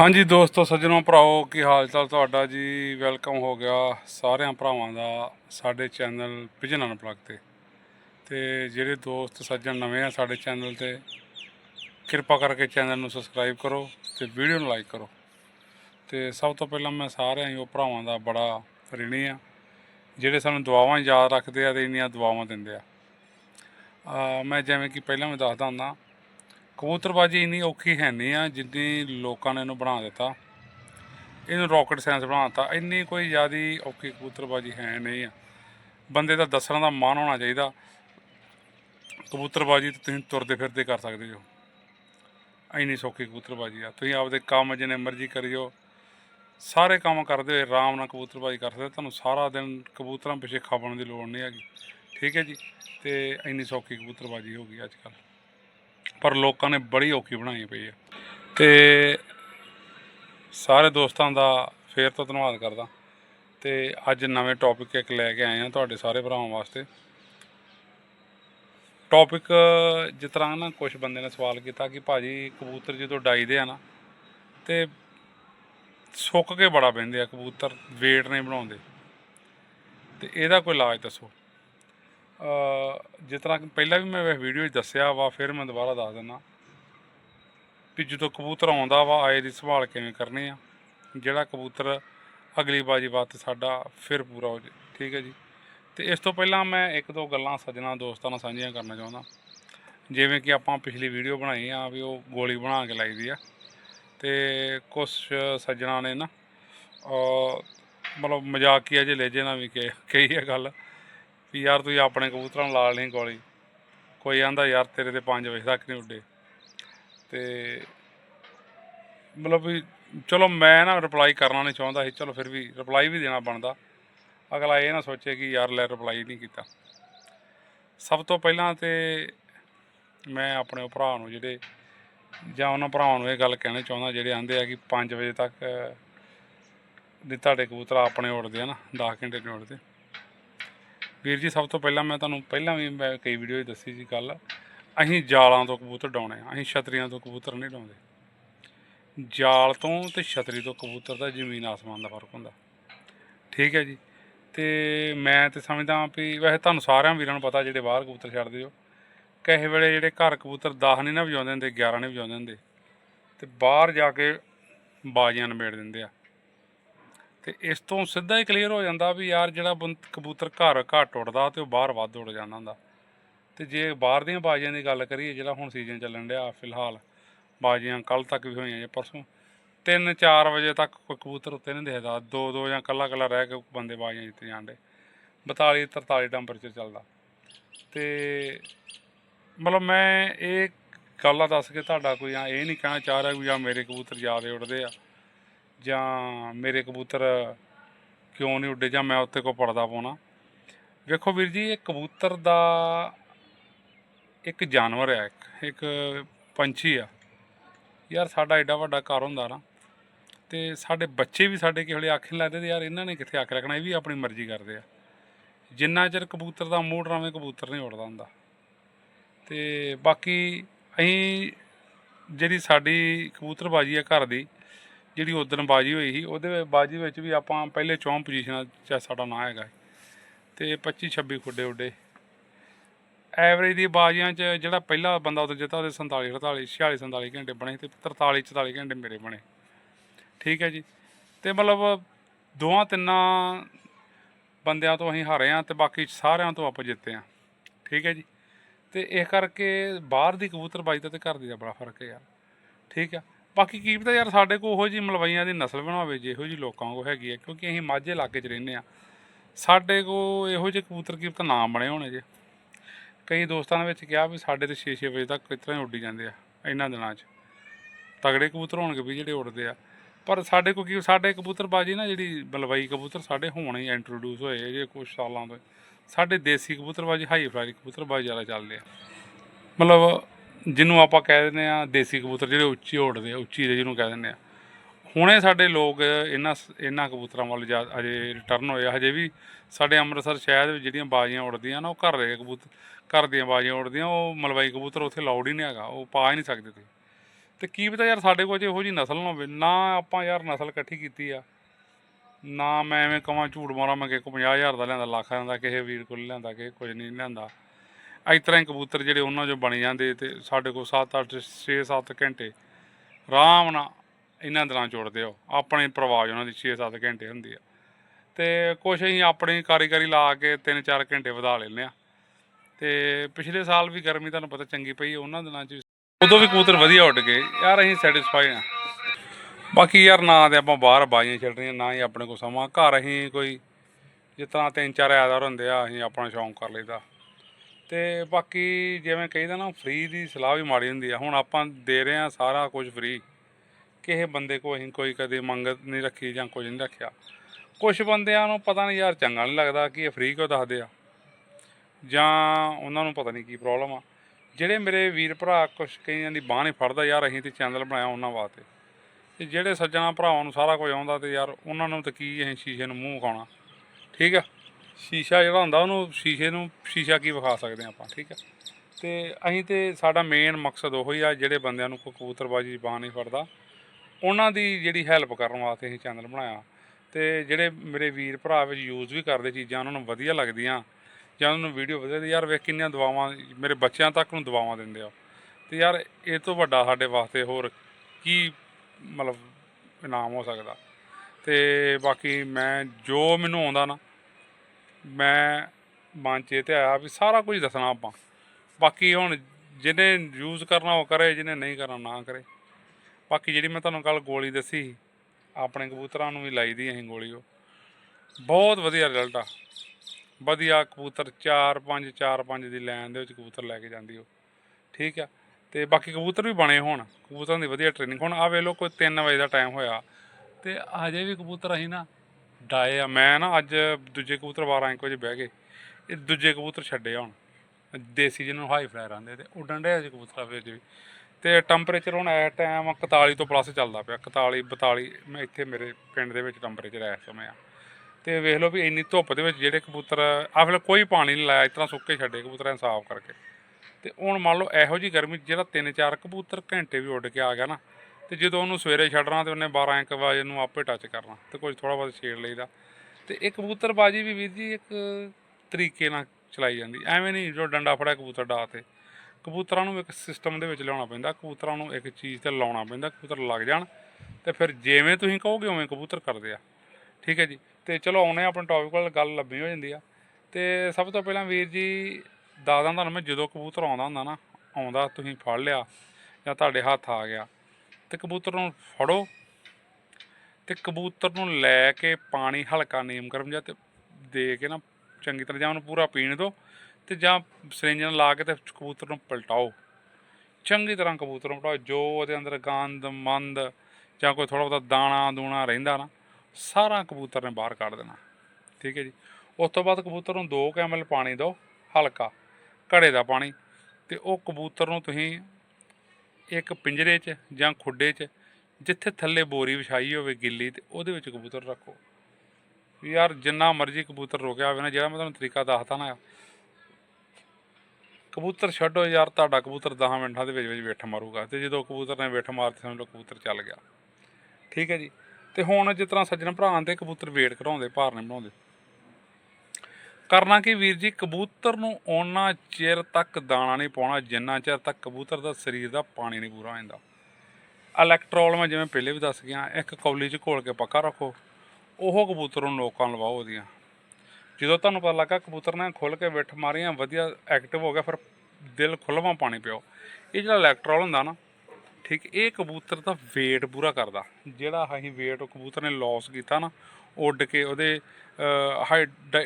ਹਾਂਜੀ ਦੋਸਤੋ, ਸੱਜਣੋ ਭਰਾਓ, ਕੀ ਹਾਲ ਚਾਲ ਤੁਹਾਡਾ ਜੀ? ਵੈਲਕਮ ਹੋ ਗਿਆ ਸਾਰਿਆਂ ਭਰਾਵਾਂ ਦਾ ਸਾਡੇ ਚੈਨਲ ਵਿਜਨ ਅਨਪਲਗ ਤੇ। ਤੇ ਜਿਹੜੇ ਦੋਸਤ ਸੱਜਣ ਨਵੇਂ ਆ ਸਾਡੇ ਚੈਨਲ ਤੇ, ਕਿਰਪਾ ਕਰਕੇ ਚੈਨਲ ਨੂੰ ਸਬਸਕ੍ਰਾਈਬ ਕਰੋ ਤੇ ਵੀਡੀਓ ਨੂੰ ਲਾਈਕ ਕਰੋ। ਤੇ ਸਭ ਤੋਂ ਪਹਿਲਾਂ ਮੈਂ ਸਾਰਿਆਂ ਹੀ ਉਹ ਭਰਾਵਾਂ ਦਾ ਬੜਾ ਰਿਣੀ ਆ, ਜਿਹੜੇ ਸਾਨੂੰ ਦੁਆਵਾਂ ਯਾਦ ਰੱਖਦੇ ਆ ਤੇ ਇੰਨੀਆਂ ਦੁਆਵਾਂ ਦਿੰਦੇ ਆ। ਆ ਮੈਂ ਜਿਵੇਂ ਕਿ ਪਹਿਲਾਂ ਮੈਂ ਦੱਸਦਾ ਹੁੰਦਾ ਕਬੂਤਰਬਾਜੀ ਇੰਨੀ ਔਖੀ ਹੈ ਨਹੀਂ ਆ ਜਿੰਨੀ ਲੋਕਾਂ ਨੇ ਇਹਨੂੰ ਬਣਾ ਦਿੱਤਾ। ਇਹਨੂੰ ਰਾਕਟ ਸਾਇੰਸ ਬਣਾ ਦਿੱਤਾ। ਇੰਨੀ ਕੋਈ ਜ਼ਿਆਦੀ ਔਖੀ ਕਬੂਤਰਬਾਜੀ ਹੈ ਨਹੀਂ ਆ। ਬੰਦੇ ਦਾ ਦੱਸਣ ਦਾ ਮਨ ਹੋਣਾ ਚਾਹੀਦਾ। ਕਬੂਤਰਬਾਜੀ ਤਾਂ ਤੁਸੀਂ ਤੁਰਦੇ ਫਿਰਦੇ ਕਰ ਸਕਦੇ ਹੋ। ਇੰਨੀ ਸੌਖੀ ਕਬੂਤਰਬਾਜੀ ਆ। ਤੁਸੀਂ ਆਪਦੇ ਕੰਮ ਜਿੰਨੇ ਮਰਜ਼ੀ ਕਰਿਓ। ਸਾਰੇ ਕੰਮ ਕਰਦੇ ਹੋਏ ਆਰਾਮ ਨਾਲ ਕਬੂਤਰਬਾਜੀ ਕਰ ਸਕਦੇ ਤੁਹਾਨੂੰ ਸਾਰਾ ਦਿਨ ਕਬੂਤਰਾਂ ਪਿੱਛੇ ਖਾਪਣ ਦੀ ਲੋੜ ਨਹੀਂ ਹੈਗੀ। ਠੀਕ ਹੈ ਜੀ। ਤੇ ਇੰਨੀ ਸੌਖੀ ਕਬੂਤਰਬਾਜੀ ਹੋ ਗਈ ਅੱਜ ਕੱਲ੍ਹ। ਪਰ ਲੋਕਾਂ ਨੇ ਬੜੀ ਔਖੀ ਬਣਾਈ ਪਈ ਹੈ। ਤੇ ਸਾਰੇ ਦੋਸਤਾਂ ਦਾ ਫੇਰ ਤੋਂ ਧੰਨਵਾਦ ਕਰਦਾ। ਤੇ ਅੱਜ ਨਵੇਂ ਟੌਪਿਕ ਇੱਕ ਲੈ ਕੇ ਆਏ ਆ ਤੁਹਾਡੇ ਸਾਰੇ ਭਰਾਵਾਂ ਵਾਸਤੇ। ਟੌਪਿਕ ਜਿਸ ਤਰ੍ਹਾਂ ਨਾ ਕੁਝ ਬੰਦੇ ਨੇ ਸਵਾਲ ਕੀਤਾ ਕਿ ਭਾਜੀ ਕਬੂਤਰ ਜਦੋਂ ਡਾਈਦੇ ਆ ਨਾ, ਤੇ ਸੁੱਕ ਕੇ ਬੜਾ ਪੈਂਦੇ ਆ ਕਬੂਤਰ ਵੇਟ ਨਹੀਂ ਬਣਾਉਂਦੇ। ਤੇ ਇਹਦਾ ਕੋਈ ਇਲਾਜ ਦੱਸੋ। ਜਿਸ ਤਰ੍ਹਾਂ ਪਹਿਲਾਂ ਵੀ ਮੈਂ ਵੀਡੀਓ 'ਚ ਦੱਸਿਆ ਵਾ ਫਿਰ ਮੈਂ ਦੁਬਾਰਾ ਦੱਸ ਦਿੰਦਾ। ਵੀ ਜਦੋਂ ਕਬੂਤਰ ਆਉਂਦਾ ਵਾ ਆਏ ਦੀ ਸੰਭਾਲ ਕਿਵੇਂ ਕਰਨੀ ਆ? ਜਿਹੜਾ ਕਬੂਤਰ ਅਗਲੀ ਬਾਜੀ ਵਾਸਤੇ ਸਾਡਾ ਫਿਰ ਪੂਰਾ ਹੋ ਜੇ। ਠੀਕ ਹੈ ਜੀ? ਤੇ ਇਸ ਤੋਂ ਪਹਿਲਾਂ ਮੈਂ ਇੱਕ ਦੋ ਗੱਲਾਂ ਸੱਜਣਾ ਦੋਸਤਾਂ ਨਾਲ ਸਾਂਝੀਆਂ ਕਰਨਾ ਚਾਹੁੰਦਾ। ਜਿਵੇਂ ਕਿ ਆਪਾਂ ਪਿਛਲੀ ਵੀਡੀਓ ਬਣਾਈ ਆ ਵੀ ਉਹ ਗੋਲੀ ਬਣਾ ਕੇ ਲਾਈ ਦੀ ਆ। ਤੇ ਕੁਝ ਸੱਜਣਾ ਨੇ ਨਾ ਅ, ਮਤਲਬ ਮਜ਼ਾਕੀਆ ਜਿਹੇ ਲਹਿਜੇ ਨਾਲ ਵੀ ਕਹੀ ਹੈ ਗੱਲ। ਵੀ ਯਾਰ ਤੁਸੀਂ ਆਪਣੇ ਕਬੂਤਰਾਂ ਨੂੰ ਲਾ ਲਈ ਗੋਲੀ। ਕੋਈ ਆਂਦਾ, ਯਾਰ ਤੇਰੇ ਤੇ 5 ਵਜੇ ਤੱਕ ਨਹੀਂ ਉੱਡੇ। ਤੇ ਮਤਲਬ ਵੀ ਚਲੋ ਮੈਂ ਨਾ ਰਿਪਲਾਈ ਕਰਨਾ ਨਹੀਂ ਚਾਹੁੰਦਾ ਸੀ। ਚਲੋ ਫਿਰ ਵੀ ਰਿਪਲਾਈ ਵੀ ਦੇਣਾ ਬਣਦਾ। ਅਗਲਾ ਇਹ ਨਾ ਸੋਚੇ ਕਿ ਯਾਰ ਲੈ ਰਿਪਲਾਈ ਨਹੀਂ ਕੀਤਾ। ਸਭ ਤੋਂ ਪਹਿਲਾਂ ਤੇ ਮੈਂ ਆਪਣੇ ਭਰਾ ਨੂੰ ਜਿਹੜੇ ਜਾਂ ਉਹਨਾਂ ਭਰਾਵਾਂ ਨੂੰ ਇਹ ਗੱਲ ਕਹਿਣੀ ਚਾਹੁੰਦਾ, ਜਿਹੜੇ ਆਂਦੇ ਆ ਕਿ 5 ਵਜੇ ਤੱਕ ਦੇ ਤੁਹਾਡੇ ਕਬੂਤਰ ਆਪਣੇ ਉੜਦੇ ਆ ਨਾ 10 ਘੰਟੇ ਨਹੀਂ ਉੜਦੇ। ਵੀਰ ਜੀ, ਸਭ ਤੋਂ ਪਹਿਲਾਂ ਮੈਂ ਤੁਹਾਨੂੰ ਪਹਿਲਾਂ ਵੀ ਮੈਂ ਕਈ ਵੀਡੀਓ 'ਚ ਦੱਸੀ ਸੀ ਗੱਲ। ਅਸੀਂ ਜਾਲਾਂ ਤੋਂ ਕਬੂਤਰ ਡਾਉਣੇ ਆ, ਅਸੀਂ ਛਤਰੀਆਂ ਤੋਂ ਕਬੂਤਰ ਨਹੀਂ ਡਾਉਂਦੇ। ਜਾਲ ਤੋਂ ਤੇ ਛਤਰੀ ਤੋਂ ਕਬੂਤਰ ਦਾ ਜ਼ਮੀਨ ਆਸਮਾਨ ਦਾ ਫ਼ਰਕ ਹੁੰਦਾ। ਠੀਕ ਹੈ ਜੀ। ਤੇ ਮੈਂ ਤੇ ਸਮਝਦਾ ਵੀ ਵੈਸੇ ਤੁਹਾਨੂੰ ਸਾਰਿਆਂ ਵੀਰਾਂ ਨੂੰ ਪਤਾ ਜਿਹੜੇ ਬਾਹਰ ਕਬੂਤਰ ਛੱਡਦੇ ਹੋ। ਕਿਸੇ ਵੇਲੇ ਜਿਹੜੇ ਘਰ ਕਬੂਤਰ 10 ਨਹੀਂ ਨਾ ਵਜਾਉਂਦੇ ਹੁੰਦੇ 11 ਨਹੀਂ ਵਜਾਉਂਦੇ ਹੁੰਦੇ। ਤੇ ਬਾਹਰ ਜਾ ਕੇ ਬਾਜ਼ੀਆਂ ਨਿਬੇੜ ਦਿੰਦੇ ਆ। ਤੇ ਇਸ ਤੋਂ ਸਿੱਧਾ ਹੀ ਕਲੀਅਰ ਹੋ ਜਾਂਦਾ ਵੀ ਯਾਰ ਜਿਹੜਾ ਬੰ- ਕਬੂਤਰ ਘਰ ਘੱਟ ਉੱਡਦਾ ਤੇ ਉਹ ਬਾਹਰ ਵੱਧ ਉੱਡ ਜਾਂਦਾ ਹੁੰਦਾ। ਤੇ ਜੇ ਬਾਹਰ ਦੀਆਂ ਬਾਜ਼ੀਆਂ ਦੀ ਗੱਲ ਕਰੀਏ, ਜਿਹੜਾ ਹੁਣ ਸੀਜ਼ਨ ਚੱਲਣ ਡਿਆ ਫਿਲਹਾਲ, ਬਾਜ਼ੀਆਂ ਕੱਲ ਤੱਕ ਵੀ ਹੋਈਆਂ ਜੇ ਪਰਸੋਂ 3-4 ਵਜੇ ਤੱਕ ਕੋਈ ਕਬੂਤਰ ਉੱਤੇ ਨਹੀਂ ਦਿਖਦਾ, ਦੋ ਦੋ ਜਾਂ ਕੱਲਾ ਕੱਲਾ ਰਹਿ ਕੇ ਬੰਦੇ ਬਾਜ਼ੀਆਂ ਜਿੱਤੇ ਜਾਂਦੇ 42 43 ਟੈਂਪਰੇਚਰ ਚੱਲਦਾ। ਤੇ ਮਤਲਬ ਮੈਂ ਇਹ ਗੱਲਾਂ ਦੱਸ ਕੇ ਤੁਹਾਡਾ ਕੋਈ ਆ ਇਹ ਨਹੀਂ ਕਹਿਣਾ ਚਾਹ ਰਿਹਾ ਵੀ ਆ ਮੇਰੇ ਕਬੂਤਰ ਜ਼ਿਆਦਾ ਉੱਡਦੇ ਆ। ਜਾਂ ਮੇਰੇ ਕਬੂਤਰ ਕਿਉਂ ਨਹੀਂ ਉੱਡੇ ਜਾਂ ਮੈਂ ਉੱਤੇ ਕੋ ਪੜਦਾ ਪਾਉਣਾ। ਵੇਖੋ ਵੀਰ ਜੀ, ਇਹ ਕਬੂਤਰ ਦਾ ਇੱਕ ਜਾਨਵਰ ਆ, ਇੱਕ ਇੱਕ ਪੰਛੀ ਆ। ਯਾਰ ਸਾਡਾ ਐਡਾ ਵੱਡਾ ਘਰ ਹੁੰਦਾ ਨਾ, ਤੇ ਸਾਡੇ ਬੱਚੇ ਵੀ ਸਾਡੇ ਕਿਸੇ ਆਖਣ ਲੱਗਦੇ ਤੇ ਯਾਰ ਇਹਨਾਂ ਨੇ ਕਿੱਥੇ ਆਖ ਰੱਖਣਾ, ਇਹ ਵੀ ਆਪਣੀ ਮਰਜ਼ੀ ਕਰਦੇ ਆ। ਜਿੰਨਾ ਚਿਰ ਕਬੂਤਰ ਦਾ ਮੂਡ ਰਾਵੇਂ ਕਬੂਤਰ ਨਹੀਂ ਉੱਡਦਾ ਹੁੰਦਾ। ਤੇ ਬਾਕੀ ਅਸੀਂ ਜਿਹੜੀ ਸਾਡੀ ਕਬੂਤਰਬਾਜੀ ਆ ਘਰ ਦੀ ਜਿਹੜੀ ਉਦੋਂ ਬਾਜੀ ਹੋਈ ਸੀ, ਉਹਦੇ ਬਾਜੀ ਵਿੱਚ ਵੀ ਆਪਾਂ ਪਹਿਲੇ ਚੌਂ ਪੋਜੀਸ਼ਨਾਂ 'ਚ ਸਾਡਾ ਨਾਂ ਹੈਗਾ ਤੇ 25 26 ਖੁੱਡੇ ਉੱਡੇ। ਐਵਰੇਜ ਦੀ ਬਾਜ਼ੀਆਂ 'ਚ ਜਿਹੜਾ ਪਹਿਲਾ ਬੰਦਾ ਉਦੋਂ ਜਿੱਤਾ ਉਹਦੇ 47 48 46 47 ਘੰਟੇ ਬਣੇ ਤੇ 43 44 ਘੰਟੇ ਮੇਰੇ ਬਣੇ। ਠੀਕ ਹੈ ਜੀ। ਤੇ ਮਤਲਬ ਦੋਵਾਂ ਤਿੰਨਾਂ ਬੰਦਿਆਂ ਤੋਂ ਅਸੀਂ ਹਾਰੇ ਆ ਤੇ ਬਾਕੀ ਸਾਰਿਆਂ ਤੋਂ ਆਪਾਂ ਜਿੱਤੇ ਆ ਠੀਕ ਹੈ ਜੀ। ਤੇ ਇਸ ਕਰਕੇ ਬਾਹਰ ਦੀ ਕਬੂਤਰਬਾਜੀ ਦਾ ਤੇ ਘਰ ਦੀ ਦਾ ਬੜਾ ਫ਼ਰਕ ਹੈ ਯਾਰ। ਠੀਕ ਹੈ ਬਾਕੀ ਕੀ ਪਤਾ ਯਾਰ ਸਾਡੇ ਕੋਲ ਉਹੋ ਜੀ ਮਲਵਈਆਂ ਦੀ ਨਸਲ ਬਣਾਵੇ, ਜਿਹੋ ਜੀ ਲੋਕਾਂ ਕੋਲ ਹੈਗੀ ਹੈ ਕਿਉਂਕਿ ਅਸੀਂ ਮਾਝੇ ਇਲਾਕੇ 'ਚ ਰਹਿੰਦੇ ਆ। ਸਾਡੇ ਕੋਲ ਇਹੋ ਜਿਹੇ ਕਬੂਤਰ ਕੀ ਪਤਾ ਨਾਮ ਬਣੇ ਹੋਣੇ ਜੇ ਕਈ ਦੋਸਤਾਂ ਨੇ ਵਿੱਚ ਕਿਹਾ ਵੀ ਸਾਡੇ ਤੇ 6-6 ਵਜੇ ਤੱਕ ਕਿਸ ਤਰ੍ਹਾਂ ਹੀ ਉੱਡੀ ਜਾਂਦੇ ਆ, ਇਹਨਾਂ ਦਿਨਾਂ 'ਚ। ਤਗੜੇ ਕਬੂਤਰ ਹੋਣਗੇ ਵੀ ਜਿਹੜੇ ਉੱਡਦੇ ਆ। ਪਰ ਸਾਡੇ ਕੋਲ ਕੀ, ਸਾਡੇ ਕਬੂਤਰਬਾਜੀ ਨਾ ਜਿਹੜੀ ਮਲਵਈ ਕਬੂਤਰ ਸਾਡੇ ਹੁਣੇ ਹੀ ਇੰਟਰੋਡਿਊਸ ਹੋਏ ਜੇ ਕੁਝ ਸਾਲਾਂ ਤੋਂ। ਸਾਡੇ ਦੇਸੀ ਕਬੂਤਰਬਾਜੀ ਹਾਈ ਫਲਾਈ ਕਬੂਤਰਬਾਜੀ ਜ਼ਿਆਦਾ ਚੱਲਦੇ ਆ। ਮਤਲਬ ਜਿਹਨੂੰ ਆਪਾਂ ਕਹਿ ਦਿੰਦੇ ਆ ਦੇਸੀ ਕਬੂਤਰ ਜਿਹੜੇ ਉੱਚੀ ਉੱਡਦੇ ਆ, ਉੱਚੀ ਦੇ ਜਿਹਨੂੰ ਕਹਿ ਦਿੰਦੇ ਆ। ਹੁਣੇ ਸਾਡੇ ਲੋਕ ਇਹਨਾਂ ਇਹਨਾਂ ਕਬੂਤਰਾਂ ਵੱਲ ਜਾ, ਅਜੇ ਰਿਟਰਨ ਹੋਏ ਆ। ਹਜੇ ਵੀ ਸਾਡੇ ਅੰਮ੍ਰਿਤਸਰ ਸ਼ਹਿਰ ਵਿੱਚ ਜਿਹੜੀਆਂ ਬਾਜ਼ੀਆਂ ਉੱਡਦੀਆਂ ਨਾ, ਉਹ ਘਰ ਦੇ ਕਬੂਤਰ ਘਰ ਦੀਆਂ ਬਾਜ਼ੀਆਂ ਉੱਡਦੀਆਂ, ਉਹ ਮਲਵਾਈ ਕਬੂਤਰ ਉੱਥੇ ਲਾਉਡ ਹੀ ਨਹੀਂ ਹੈਗਾ, ਉਹ ਪਾ ਹੀ ਨਹੀਂ ਸਕਦੇ ਤੁਸੀਂ। ਤੇ ਕੀ ਪਤਾ ਯਾਰ, ਸਾਡੇ ਕੋਲ ਜੇ ਇਹੋ ਜੀ ਨਸਲ ਨਾ ਹੋਵੇ, ਨਾ ਆਪਾਂ ਯਾਰ ਨਸਲ ਇਕੱਠੀ ਕੀਤੀ ਆ, ਨਾ ਮੈਂ ਐਵੇਂ ਕਹਾਂ ਝੂਠ ਮਾਰਾਂ, ਮੈਂ ਕਿ 50000 ਦਾ ਲਿਆਂਦਾ, ਲੱਖ ਦਾ ਕਿਸੇ ਵੀਰ ਕੋਲ ਲਿਆਂਦਾ ਕਿ ਕੁਝ ਨਹੀਂ ਲਿਆਂਦਾ। ਇਸ ਤਰ੍ਹਾਂ ਹੀ ਕਬੂਤਰ ਜਿਹੜੇ ਉਹਨਾਂ ਚੋਂ ਬਣ ਜਾਂਦੇ ਤੇ ਸਾਡੇ ਕੋਲ 7 8 6 7 ਘੰਟੇ ਆਰਾਮ ਨਾਲ ਇਹਨਾਂ ਦਿਨਾਂ ਚ ਉੜਦੇ ਹੋ ਆਪਣੇ ਪ੍ਰਵਾਜ ਉਹਨਾਂ ਦੀ 6 7 ਘੰਟੇ ਹੁੰਦੀ ਆ। ਤੇ ਕੁਛ ਅਸੀਂ ਆਪਣੀ ਕਾਰੀਗਰੀ ਲਾ ਕੇ 3 4 ਘੰਟੇ ਵਧਾ ਲੈਂਦੇ ਆ। ਤੇ ਪਿਛਲੇ ਸਾਲ ਵੀ ਗਰਮੀ ਤੁਹਾਨੂੰ ਪਤਾ ਚੰਗੀ ਪਈ ਉਹਨਾਂ ਦਿਨਾਂ 'ਚ ਉਦੋਂ ਵੀ ਕਬੂਤਰ ਵਧੀਆ ਉੱਡ ਗਏ। ਯਾਰ ਅਸੀਂ ਸੈਟੀਸਫਾਈ ਆ। ਬਾਕੀ ਯਾਰ ਨਾ ਤੇ ਆਪਾਂ ਬਾਹਰ ਬਾਜ਼ੀਆਂ ਛੱਡਣੀਆਂ ਨਾ ਹੀ ਆਪਣੇ ਕੋਲ ਸਮਾਂ। ਘਰ ਅਸੀਂ ਕੋਈ ਜਿਸ ਤਰ੍ਹਾਂ ਤਿੰਨ, ਚਾਰ ਐਤਵਾਰ ਹੁੰਦੇ ਆ, ਅਸੀਂ ਆਪਣਾ ਸ਼ੌਂਕ ਕਰ ਲਈਦਾ। ਤੇ ਬਾਕੀ ਜਿਵੇਂ ਕਹੀਦਾ ਨਾ ਫ੍ਰੀ ਦੀ ਸਲਾਹ ਵੀ ਮਾੜੀ ਹੁੰਦੀ ਆ। ਹੁਣ ਆਪਾਂ ਦੇ ਰਹੇ ਆ ਸਾਰਾ ਕੁਝ ਫ੍ਰੀ ਕਿਸੇ ਬੰਦੇ ਕੋ ਅਸੀਂ ਕੋਈ ਕਦੇ ਮੰਗਤ ਨਹੀਂ ਰੱਖੀ ਜਾਂ ਕੁਝ ਨਹੀਂ ਰੱਖਿਆ। ਕੁਝ ਬੰਦਿਆਂ ਨੂੰ ਪਤਾ ਨਹੀਂ ਯਾਰ ਚੰਗਾ ਨਹੀਂ ਲੱਗਦਾ ਕਿ ਇਹ ਫ੍ਰੀ ਕਿਉਂ ਦੱਸਦੇ ਆ। ਜਾਂ ਉਹਨਾਂ ਨੂੰ ਪਤਾ ਨਹੀਂ ਕੀ ਪ੍ਰੋਬਲਮ ਆ। ਜਿਹੜੇ ਮੇਰੇ ਵੀਰ ਭਰਾ ਕੁਛ ਕਈਆਂ ਦੀ ਬਾਂਹ ਨਹੀਂ ਫੜਦਾ, ਯਾਰ ਅਸੀਂ ਤੇ ਚੈਨਲ ਬਣਾਇਆ ਉਹਨਾਂ ਵਾਸਤੇ। ਤੇ ਜਿਹੜੇ ਸੱਜਣਾ ਭਰਾਵਾਂ ਨੂੰ ਸਾਰਾ ਕੁਝ ਆਉਂਦਾ ਤੇ ਯਾਰ ਉਹਨਾਂ ਨੂੰ ਤਾਂ ਕੀ ਅਸੀਂ ਸ਼ੀਸ਼ੇ ਨੂੰ ਮੂੰਹ ਵਿਖਾਉਣਾ। ਠੀਕ ਆ? ਸ਼ੀਸ਼ਾ ਜਿਹੜਾ ਹੁੰਦਾ ਉਹਨੂੰ ਸ਼ੀਸ਼ੇ ਨੂੰ, ਸ਼ੀਸ਼ਾ ਕੀ ਵਿਖਾ ਸਕਦੇ ਆ ਆਪਾਂ, ਠੀਕ ਆ ਤੇ ਅਸੀਂ ਤੇ ਸਾਡਾ ਮੇਨ ਮਕਸਦ ਉਹੀ ਆ, ਜਿਹੜੇ ਬੰਦਿਆਂ ਨੂੰ ਕੋਈ ਕਬੂਤਰਬਾਜੀ ਬਾਂਹ ਨਹੀਂ ਫੜਦਾ, ਉਹਨਾਂ ਦੀ ਜਿਹੜੀ ਹੈਲਪ ਕਰਨ ਵਾਸਤੇ ਅਸੀਂ ਚੈਨਲ ਬਣਾਇਆ। ਤੇ ਜਿਹੜੇ ਮੇਰੇ ਵੀਰ ਭਰਾ ਵਿੱਚ ਯੂਜ਼ ਵੀ ਕਰਦੇ ਚੀਜ਼ਾਂ, ਉਹਨਾਂ ਨੂੰ ਵਧੀਆ ਲੱਗਦੀਆਂ, ਜਾਂ ਉਹਨਾਂ ਨੂੰ ਵੀਡੀਓ ਵਧੀਆ ਤੇ ਯਾਰ ਵੇਖ ਕਿੰਨੀਆਂ ਦਵਾਵਾਂ ਮੇਰੇ ਬੱਚਿਆਂ ਤੱਕ ਨੂੰ ਦਵਾਵਾਂ ਦਿੰਦੇ ਆ ਤੇ ਯਾਰ ਇਹ ਤੋਂ ਵੱਡਾ ਸਾਡੇ ਵਾਸਤੇ ਹੋਰ ਕੀ ਮਤਲਬ ਇਨਾਮ ਹੋ ਸਕਦਾ? ਤੇ ਬਾਕੀ ਮੈਂ ਜੋ ਮੈਨੂੰ ਆਉਂਦਾ ਨਾ ਮੈਂ ਮਨ 'ਚ ਇਹ ਤੇ ਆਇਆ ਵੀ ਸਾਰਾ ਕੁਝ ਦੱਸਣਾ ਆਪਾਂ। ਬਾਕੀ ਹੁਣ ਜਿਹਨੇ ਯੂਜ਼ ਕਰਨਾ ਉਹ ਕਰੇ ਜਿਹਨੇ ਨਹੀਂ ਕਰਨਾ ਨਾ ਕਰੇ। ਬਾਕੀ ਜਿਹੜੀ ਮੈਂ ਤੁਹਾਨੂੰ ਕੱਲ ਗੋਲੀ ਦੱਸੀ ਸੀ, ਆਪਣੇ ਕਬੂਤਰਾਂ ਨੂੰ ਵੀ ਲਾਈ ਦੀ ਅਸੀਂ ਗੋਲੀ ਉਹ। ਬਹੁਤ ਵਧੀਆ ਰਿਜ਼ਲਟ ਆ। ਵਧੀਆ ਕਬੂਤਰ 4 5 4 5 ਦੀ ਲਾਈਨ ਦੇ ਵਿੱਚ ਕਬੂਤਰ ਲੈ ਕੇ ਜਾਂਦੀ ਉਹ। ਠੀਕ ਆ। ਤੇ ਬਾਕੀ ਕਬੂਤਰ ਵੀ ਬਣੇ ਹੋਣ। ਕਬੂਤਰਾਂ ਦੀ ਵਧੀਆ ਟ੍ਰੇਨਿੰਗ ਹੁਣ ਆ ਵੇਖ ਲਓ ਕੋਈ 3 ਵਜੇ ਦਾ ਟਾਈਮ ਹੋਇਆ। ਤੇ ਹਜੇ ਵੀ ਕਬੂਤਰ ਅਸੀਂ ਨਾ ਡਾਏ ਆ। ਮੈਂ ਨਾ ਅੱਜ ਦੂਜੇ ਕਬੂਤਰ 12 ਇੱਕ ਵਜੇ ਬਹਿ ਗਏ। ਇਹ ਦੂਜੇ ਕਬੂਤਰ ਛੱਡੇ ਹੁਣ ਦੇਸੀ ਜਿਹਨੂੰ ਹਾਈ ਫਲਾਇਰ ਆਂਦੇ ਤੇ ਉੱਡਣ ਡਿਆ ਜੀ ਕਬੂਤਰਾਂ ਵਿੱਚ ਵੀ। ਤੇ ਟੈਂਪਰੇਚਰ ਹੁਣ ਇਸ ਟਾਈਮ 41 ਤੋਂ ਪਲੱਸ ਚੱਲਦਾ ਪਿਆ। 41 42 ਮੈਂ ਇੱਥੇ ਮੇਰੇ ਪਿੰਡ ਦੇ ਵਿੱਚ ਟੈਂਪਰੇਚਰ ਇਸ ਸਮੇਂ ਆ। ਤੇ ਵੇਖ ਲਓ ਵੀ ਇੰਨੀ ਧੁੱਪ ਦੇ ਵਿੱਚ ਜਿਹੜੇ ਕਬੂਤਰ ਆ ਫਿਰ ਕੋਈ ਪਾਣੀ ਨਹੀਂ ਲਾਇਆ, ਇਸ ਤਰ੍ਹਾਂ ਸੁੱਕੇ ਛੱਡੇ ਕਬੂਤਰਾਂ ਸਾਫ਼ ਕਰਕੇ। ਤੇ ਹੁਣ ਮੰਨ ਲਓ ਇਹੋ ਜੀ ਗਰਮੀ ਜਿਹੜਾ ਤਿੰਨ ਚਾਰ ਕਬੂਤਰ ਘੰਟੇ ਵੀ ਉੱਡ ਕੇ ਆ ਗਿਆ ਨਾ ਤੇ ਜਦੋਂ ਉਹਨੂੰ ਸਵੇਰੇ ਛੱਡਣਾ ਤੇ ਉਹਨੇ 12 1 ਵਜੇ ਨੂੰ ਆਪੇ ਟੱਚ ਕਰਨਾ, ਤੇ ਕੁਝ ਥੋੜਾ ਬਹੁਤ ਛੇੜ ਲਈਦਾ। ਤੇ ਇਹ ਕਬੂਤਰਬਾਜੀ ਵੀ ਵੀਰ ਜੀ ਇੱਕ ਤਰੀਕੇ ਨਾਲ ਚਲਾਈ ਜਾਂਦੀ, ਐਵੇਂ ਨਹੀਂ ਜੋ ਡੰਡਾ ਫੜਿਆ ਕਬੂਤਰ ਡਾ ਤੇ। ਕਬੂਤਰਾਂ ਨੂੰ ਇੱਕ ਸਿਸਟਮ ਦੇ ਵਿੱਚ ਲਿਆਉਣਾ ਪੈਂਦਾ, ਕਬੂਤਰਾਂ ਨੂੰ ਇੱਕ ਚੀਜ਼ ਤੇ ਲਾਉਣਾ ਪੈਂਦਾ, ਕਬੂਤਰ ਲੱਗ ਜਾਣ ਤੇ ਫਿਰ ਜਿਵੇਂ ਤੁਸੀਂ ਕਹੋਗੇ ਉਵੇਂ ਕਬੂਤਰ ਕਰਦੇ ਆ। ਠੀਕ ਹੈ ਜੀ, ਤੇ ਚਲੋ ਆਉਨੇ ਆ ਆਪਣੇ ਟੌਪਿਕ ਵੱਲ ਗੱਲ ਲੱਭੀ ਹੋ ਜਾਂਦੀ ਆ। ਤੇ ਸਭ ਤੋਂ ਪਹਿਲਾਂ ਵੀਰ ਜੀ ਦੱਸਦਾ ਤੁਹਾਨੂੰ ਮੈਂ ਜਦੋਂ ਕਬੂਤਰ ਆਉਂਦਾ ਹੁੰਦਾ ਨਾ, ਆਉਂਦਾ ਤੁਸੀਂ ਫੜ ਲਿਆ ਜਾਂ ਤੁਹਾਡੇ ਹੱਥ ਆ ਗਿਆ ਤੇ ਕਬੂਤਰ ਨੂੰ ਫੜੋ ਤੇ ਕਬੂਤਰ ਨੂੰ ਲੈ ਕੇ ਪਾਣੀ ਹਲਕਾ ਨੀਮ ਗਰਮ ਜਾਂ ਤੇ ਦੇ ਕੇ ਨਾ ਚੰਗੀ ਤਰ੍ਹਾਂ ਜਾਂ ਉਹਨੂੰ ਪੂਰਾ ਪੀਣ ਦਿਓ ਤੇ ਜਾਂ ਸਰਿੰਜ ਨਾਲ ਲਾ ਕੇ ਤੇ ਕਬੂਤਰ ਨੂੰ ਪਲਟਾਓ। ਚੰਗੀ ਤਰ੍ਹਾਂ ਕਬੂਤਰ ਨੂੰ ਪਲਟਾਓ, ਜੋ ਉਹਦੇ ਅੰਦਰ ਗੰਦ ਮੰਦ ਜਾਂ ਕੋਈ ਥੋੜਾ ਬਹੁਤਾ ਦਾਣਾ ਦੂਣਾ ਰਹਿੰਦਾ ਨਾ, ਸਾਰਾ ਕਬੂਤਰ ਨੇ ਬਾਹਰ ਕੱਢ ਦੇਣਾ। ਠੀਕ ਹੈ ਜੀ। ਉਸ ਤੋਂ ਬਾਅਦ ਕਬੂਤਰ ਨੂੰ 2 ਐਮਐਲ ਪਾਣੀ ਦਿਓ ਹਲਕਾ ਘੜੇ ਦਾ ਪਾਣੀ ਤੇ ਉਹ ਕਬੂਤਰ ਨੂੰ ਤੁਸੀਂ ਇੱਕ ਪਿੰਜਰੇ 'ਚ ਜਾਂ ਖੁੱਡੇ 'ਚ, ਜਿੱਥੇ ਥੱਲੇ ਬੋਰੀ ਵਿਛਾਈ ਹੋਵੇ ਗਿੱਲੀ ਤੇ ਉਹਦੇ ਵਿੱਚ ਕਬੂਤਰ ਰੱਖੋ। ਯਾਰ ਜਿੰਨਾ ਮਰਜ਼ੀ ਕਬੂਤਰ ਰੋਕਿਆ ਹੋਵੇ ਨਾ, ਜਿਹੜਾ ਮੈਂ ਤੁਹਾਨੂੰ ਤਰੀਕਾ ਦੱਸਦਾ ਨਾ ਕਬੂਤਰ ਛੱਡੋ ਯਾਰ, ਤੁਹਾਡਾ ਕਬੂਤਰ 10 ਮਿੰਟਾਂ ਦੇ ਵਿੱਚ ਵਿੱਚ ਵਿੱਠ ਮਾਰੂਗਾ ਤੇ ਜਦੋਂ ਕਬੂਤਰ ਨੇ ਵਿੱਠ ਮਾਰਤੀ ਸਮਝ ਲਓ ਕਬੂਤਰ ਚੱਲ ਗਿਆ। ਠੀਕ ਹੈ ਜੀ? ਤੇ ਹੁਣ ਜਿਸ ਤਰ੍ਹਾਂ ਸੱਜਣ ਭਰਾ ਦੇ ਕਬੂਤਰ ਵੇਟ ਕਰਾਉਂਦੇ ਭਾਰ ਨਹੀਂ ਬਣਾਉਂਦੇ ਕਰਨਾ ਕਿ ਵੀਰ ਜੀ? ਕਬੂਤਰ ਨੂੰ ਓਨਾ ਚਿਰ ਤੱਕ ਦਾਣਾ ਨਹੀਂ ਪਾਉਣਾ, ਜਿੰਨਾ ਚਿਰ ਤੱਕ ਕਬੂਤਰ ਦਾ ਸਰੀਰ ਦਾ ਪਾਣੀ ਨਹੀਂ ਪੂਰਾ ਹੋ ਜਾਂਦਾ। ਇਲੈਕਟ੍ਰੋਲ ਮੈਂ ਜਿਵੇਂ ਪਹਿਲੇ ਵੀ ਦੱਸ ਗਿਆ, ਇੱਕ ਕੌਲੀ 'ਚ ਘੋਲ ਕੇ ਪੱਕਾ ਰੱਖੋ, ਉਹ ਕਬੂਤਰ ਨੂੰ ਨੋਕਾਂ ਲਵਾਓ ਉਹਦੀਆਂ ਜਦੋਂ ਤੁਹਾਨੂੰ ਪਤਾ ਲੱਗਾ ਕਬੂਤਰ ਨੇ ਖੁੱਲ ਕੇ ਵਿੱਠ ਮਾਰੀਆਂ, ਵਧੀਆ ਐਕਟਿਵ ਹੋ ਗਿਆ, ਫਿਰ ਦਿਲ ਖੁੱਲ੍ਹਵਾਂ ਪਾਣੀ ਪਿਓ। ਇਹ ਜਿਹੜਾ ਇਲੈਕਟ੍ਰੋਲ ਹੁੰਦਾ ਨਾ ਠੀਕ, ਇਹ ਕਬੂਤਰ ਦਾ weight ਪੂਰਾ ਕਰਦਾ। ਜਿਹੜਾ ਅਸੀਂ weight ਕਬੂਤਰ ਨੇ ਲਾਸ ਕੀਤਾ ਨਾ ਉੱਡ ਕੇ ਉਹਦੇ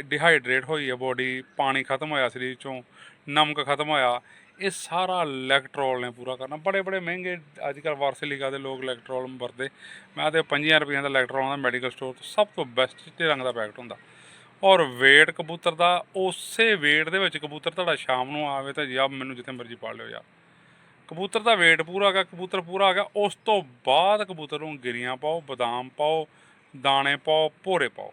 ਡਿਹਾਈਡਰੇਟ ਹੋਈ ਹੈ ਬੋਡੀ ਪਾਣੀ ਖਤਮ ਹੋਇਆ ਸਰੀਰ ਚੋਂ, ਨਮਕ ਖਤਮ ਹੋਇਆ। ਇਹ ਸਾਰਾ ਇਲੈਕਟ੍ਰੋਲ ਨੇ ਪੂਰਾ ਕਰਨਾ। ਬੜੇ ਬੜੇ ਮਹਿੰਗੇ ਅੱਜ ਕੱਲ੍ਹ ਵਾਰਸਲੀਗਾ ਦੇ ਲੋਕ ਇਲੈਕਟ੍ਰੋਲ ਵਰਤੇ ਮੈਂ ਤੇ 5000 ਰੁਪਏ ਦਾ ਇਲੈਕਟ੍ਰੋਲ ਆਉਂਦਾ ਮੈਡੀਕਲ ਸਟੋਰ ਤੋਂ, ਸਭ ਤੋਂ ਬੈਸਟ ਚਿੱਟੇ ਰੰਗ ਦਾ ਪੈਕਟ ਹੁੰਦਾ। ਔਰ weight ਕਬੂਤਰ ਦਾ, ਉਸੇ weight ਦੇ ਵਿੱਚ ਕਬੂਤਰ ਤੁਹਾਡਾ ਸ਼ਾਮ ਨੂੰ ਆਵੇ ਤਾਂ ਯਾ ਮੈਨੂੰ ਜਿੱਥੇ ਮਰਜ਼ੀ ਪਾ ਲਿਓ ਯਾਰ। ਕਬੂਤਰ ਦਾ weight ਪੂਰਾ ਆ ਗਿਆ, ਕਬੂਤਰ ਪੂਰਾ ਆ ਗਿਆ, ਉਸ ਤੋਂ ਬਾਅਦ ਕਬੂਤਰ ਨੂੰ ਗਿਰੀਆਂ ਪਾਓ, ਬਦਾਮ ਪਾਓ, ਦਾਣੇ ਪਾਓ, ਭੋਰੇ ਪਾਓ।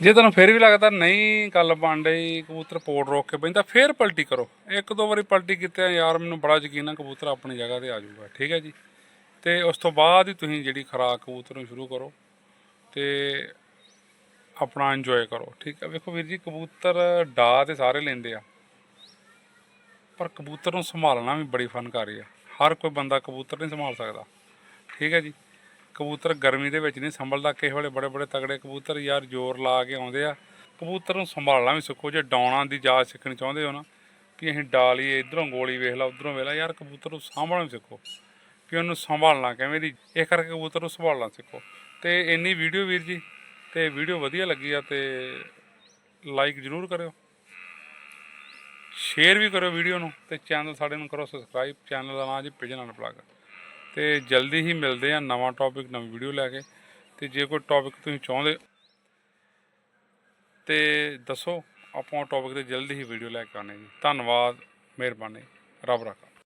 ਜੇ ਤੁਹਾਨੂੰ ਫਿਰ ਵੀ ਲੱਗਦਾ ਨਹੀਂ ਗੱਲ ਬਣ ਰਹੀ ਕਬੂਤਰ ਪੋੜ ਰੋਕ ਕੇ ਬੈਂਦਾ ਫਿਰ ਪਲਟੀ ਕਰੋ। ਇੱਕ ਦੋ ਵਾਰੀ ਪਲਟੀ ਕੀਤੇ ਯਾਰ ਮੈਨੂੰ ਬੜਾ ਯਕੀਨ ਆ, ਕਬੂਤਰ ਆਪਣੀ ਜਗ੍ਹਾ ਤੇ ਆ ਜਾਊਗਾ, ਠੀਕ ਹੈ ਜੀ? ਤੇ ਉਸ ਤੋਂ ਬਾਅਦ ਹੀ ਤੁਸੀਂ ਜਿਹੜੀ ਖੁਰਾਕ ਕਬੂਤਰ ਨੂੰ ਸ਼ੁਰੂ ਕਰੋ ਤੇ ਆਪਣਾ ਇੰਜੋਏ ਕਰੋ, ਠੀਕ ਹੈ? ਵੇਖੋ ਵੀਰ ਜੀ, ਕਬੂਤਰ ਡਾ ਤੇ ਸਾਰੇ ਲੈਂਦੇ ਆ। ਪਰ ਕਬੂਤਰ ਨੂੰ ਸੰਭਾਲਣਾ ਵੀ ਬੜੀ ਫਨਕਾਰੀ ਆ। ਹਰ ਕੋਈ ਬੰਦਾ ਕਬੂਤਰ ਨਹੀਂ ਸੰਭਾਲ ਸਕਦਾ। ਠੀਕ ਹੈ ਜੀ? ਕਬੂਤਰ ਗਰਮੀ ਦੇ ਵਿੱਚ ਨਹੀਂ ਸੰਭਲਦਾ। ਕਿਸੇ ਵੇਲੇ ਬੜੇ ਬੜੇ ਤਗੜੇ ਕਬੂਤਰ ਯਾਰ ਜ਼ੋਰ ਲਾ ਕੇ ਆਉਂਦੇ ਆ। ਕਬੂਤਰ ਨੂੰ ਸੰਭਾਲਣਾ ਵੀ ਸਿੱਖੋ। ਜੇ ਡਾਉਣਾ ਦੀ ਜਾਚ ਸਿੱਖਣੀ ਚਾਹੁੰਦੇ ਹੋ ਨਾ, ਕਿ ਅਸੀਂ ਡਾਲੀਏ ਇਧਰੋਂ ਗੋਲੀ ਵੇਖ ਲਾ, ਉਧਰੋਂ ਵੇਖ ਲਾ, ਯਾਰ ਕਬੂਤਰ ਨੂੰ ਸਾਂਭਣਾ ਵੀ ਸਿੱਖੋ। ਕਿ ਉਹਨੂੰ ਸੰਭਾਲਣਾ ਕਿਵੇਂ ਦੀ? ਇਹ ਕਰਕੇ ਕਬੂਤਰ ਨੂੰ ਸੰਭਾਲਣਾ ਸਿੱਖੋ। ਤੇ ਇੰਨੀ ਵੀਡੀਓ ਵੀਰ ਜੀ, ਤੇ ਵੀਡੀਓ ਵਧੀਆ ਲੱਗੀ ਆ ਤੇ ਲਾਈਕ ਜ਼ਰੂਰ ਕਰਿਓ। ਸ਼ੇਅਰ ਵੀ ਕਰੋ ਵੀਡੀਓ ਨੂੰ ਤੇ ਚੈਨਲ ਸਾਡੇ ਨੂੰ ਕਰੋ ਸਬਸਕ੍ਰਾਈਬ, ਚੈਨਲ ਦਾ ਨਾਮ ਜੀ ਪਿਜਨ ਅਨਪਲਗ। ਤੇ ਜਲਦੀ ਹੀ ਮਿਲਦੇ ਆ ਨਵਾਂ ਟੌਪਿਕ ਨਵੀਂ ਵੀਡੀਓ ਲੈ ਕੇ। ਤੇ ਜੇ ਕੋਈ ਟੌਪਿਕ ਤੁਸੀਂ ਚਾਹੁੰਦੇ, ਤੇ ਦੱਸੋ, ਆਪਾਂ ਟੌਪਿਕ ਤੇ ਜਲਦੀ ਹੀ ਵੀਡੀਓ ਲੈ ਕੇ ਆਉਣੇ ਜੀ। ਧੰਨਵਾਦ, ਮਿਹਰਬਾਨੀ, ਰੱਬ ਰੱਖਾ।